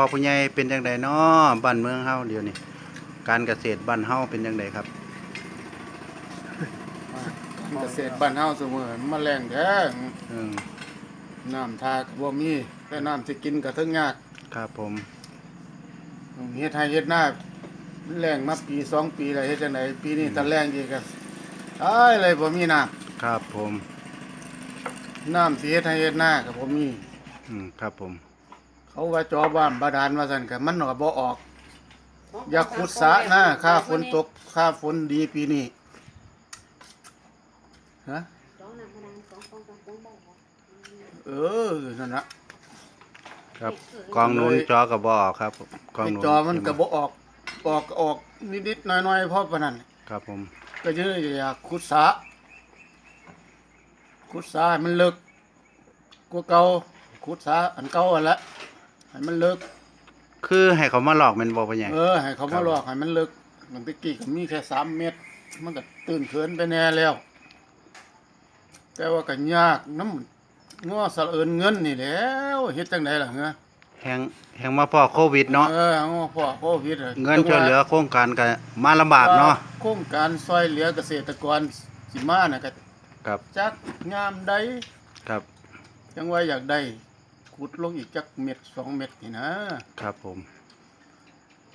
พ่อผู้ใหญ่เป็นจังไดน้อบ้านเมืองเฮาเดี๋ยวนี้การเกษตรบ้านเฮาเป็นจังไดครับ เกษตรบ้านเฮาเสมอมันแรงแท้เออน้ำทาก็บ่มีแต่น้ำสิกินก็ถึงยากครับผม เฮ็ดให้เฮ็ดหน้าแรงมาปีสองปีแล้วเฮ็ดจังไดปีนี้ถ้าแรงอีกก็ตายเลยบ่มีน้ำครับผมน้ำสิเฮ็ดให้เฮ็ดหน้าก็บ่มี อืมครับผม เขาว่าจอบ้านบาดาลว่าซั่นก็มันก็บ่ออก อยากขุดสระนะค่าฝนตกค่าฝนดีปีนี้ฮะสองน้ำพนังสองฟองสองฟองบ่อเออนั่นน่ะครับกองหนุนจอกับบ่ออกครับกองไอ้หนุนจอมันก็บ่ออกออกก็ออกนิดๆหน่อยๆพอปานนั้น ครับผมก็จะอยากขุดสระขุดสระให้มันเลิกกว่าเก่าขุดสระอันเก่าอันละ ให้มันเลิก คือให้เขามาหลอกแม่นบ่พ่อใหญ่เออให้เขาครัมาบลอกให้มันเลิกมันตะกี้ก็มีแค่สามเมตรมันก็ตื่นเขินไปแน่แล้ว แต่ว่าก็ยากน้ำง้อสะเอินเงินนี่แหล้วเฮ็ดจังไดล่ะเงาแฮงแฮงมาพ่อโควิดเนาะเออง้อพ่อโควิดอะเงินช่วยเหลือโครงการก็มาลำบากเนาะโครงการซอยเหลือเกษตรกรสิมาน่ะก็ครับจักงามใดครับ จังว่าอยากได้ ขุดลงอีกจักเม็ดสองเม็ดนี่นะครับผม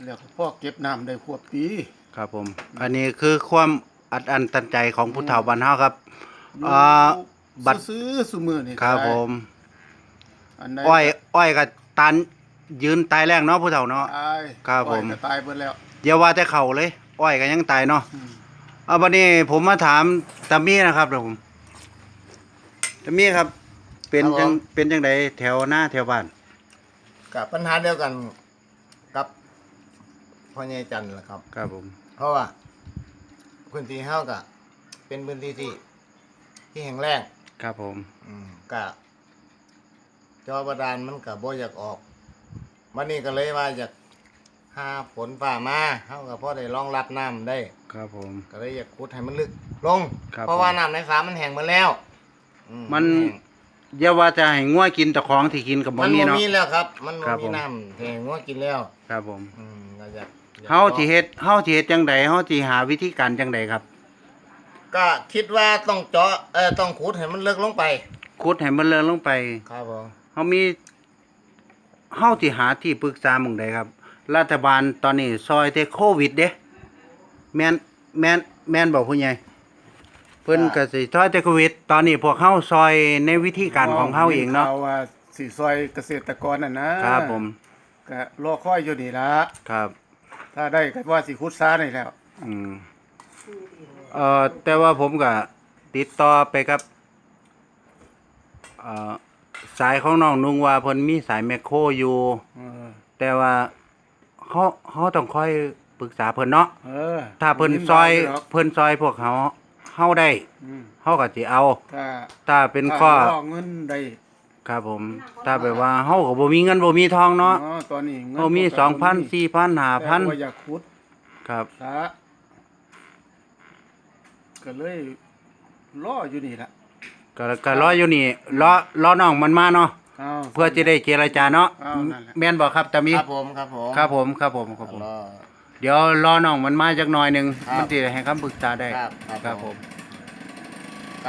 แล้วก็พ่อเก็บน้ำได้ขวบปีครับผม อันนี้คือความอัดอั้นตันใจของผู้เฒ่าบ้านเฮาครับอยู่อ่า บัด ซื้อๆซุมื้อนี่ครับได้ผม อันใดอ้อย อ้อยกับตันยืนตายแรงเนาะผู้เฒ่าเนาะ ตายครับอ้อยผมก็ตายเบิดแล้วอย่าว่าแต่เขาเลย อ้อยก็ยังตายเนาะ อืมเอาบัดนี้ผมมาถามตามี่นะครับเดี๋ยวผมตามี่ครับ เป็นจังเป็นจังไดแถวหน้าแถวบ้านกับปัญหาเดียวกันกับพ่อใหญ่จันทร์แหละครับ ครับผม เพราะว่าพื้นที่เฮาก็เป็นพื้นที่ที่ ที่แห่งแรงครับผม อืมก็จอบาดาลมันก็บ่อยากออกวันนี้ก็เลยว่าอยากหาฝนฟ้ามาเฮาก็พอได้รองรับน้ำได้ ครับผม ก็เลยอยากขุดให้มันลึกลง ครับเพราะว่าน้ำในสระมันแห้งหมดแล้วอืมัน แห้ง อย่าว่าจะให้งัวกินแต่ของที่กินกับบ่มันมีบ่เนาะ มีแล้วครับ มันบ่ครับมีผมน้ำแห้งงัวกินแล้วครับผมอืมก็อยากอยกเฮาสิเฮ็ดเฮาสิเฮ็ดจังไดเฮาสิหาวิธีการจังไดครับก็คิดว่าต้องเจาะเออต้องขุดให้มันลึกลงไปขุดให้มันเลินลงไปครับผมเฮามีเฮาสิหาที่ปรึกษาหม่องใดครับ รัฐบาลตอนนี้ซอยแต่โควิดเด้แม่นแม่นแม่นบ่ผู้ใหญ่ เพิ่นก็สิซอยแต่โควิด ตอนนี้พวกเฮาซอยในวิธีการของเฮาเองเนาะข่วว่าสิซอยเกษตรกรน่ะนะครับผมก็รอคอยอยู่นี่ละครับ ถ้าได้ก็ว่าสิขุดซ่านี่แล้ว อืมเอ่อแต่ว่าผมก็ติดต่อไปกับเอ่อสายของน้องนุงว่าเพิ่นมีสายแมคโครอยู่ เออ แต่ว่าเฮาเฮาต้องค่อยปรึกษาเพิ่นเนาะ เออถ้าเพิ่นซอย เพิ่นซอยพวกเฮา เฮาได้อืมเฮาก็สิเอา ถ้าถ้าเป็นข้อ ถ้ารอเงินได้ครับผม ถ้าแบบว่าเฮาก็บ่มีเงินบ่มีทองเนาะอ๋อตอนนี้เงินเฮามีพวกเราบ่มี2,000 4,000แต่ว่า5,000อยากขุดครับ ซะก็เลยรออยู่นี่ละก็ก็รออยู่นี่รอรอน้องมันมาเนาะอ้าว เพื่อจะได้เจรจาเนาะอ้าวนั่นแหละ แม่นบอกครับตามีครับผมครับผมครับผมครับผมครับผมรอ เดี๋ยวรอน้องมันมาจักหน่อยหนึงครับ มันสิให้คำปรึกษาได้ครับครับครับผผมม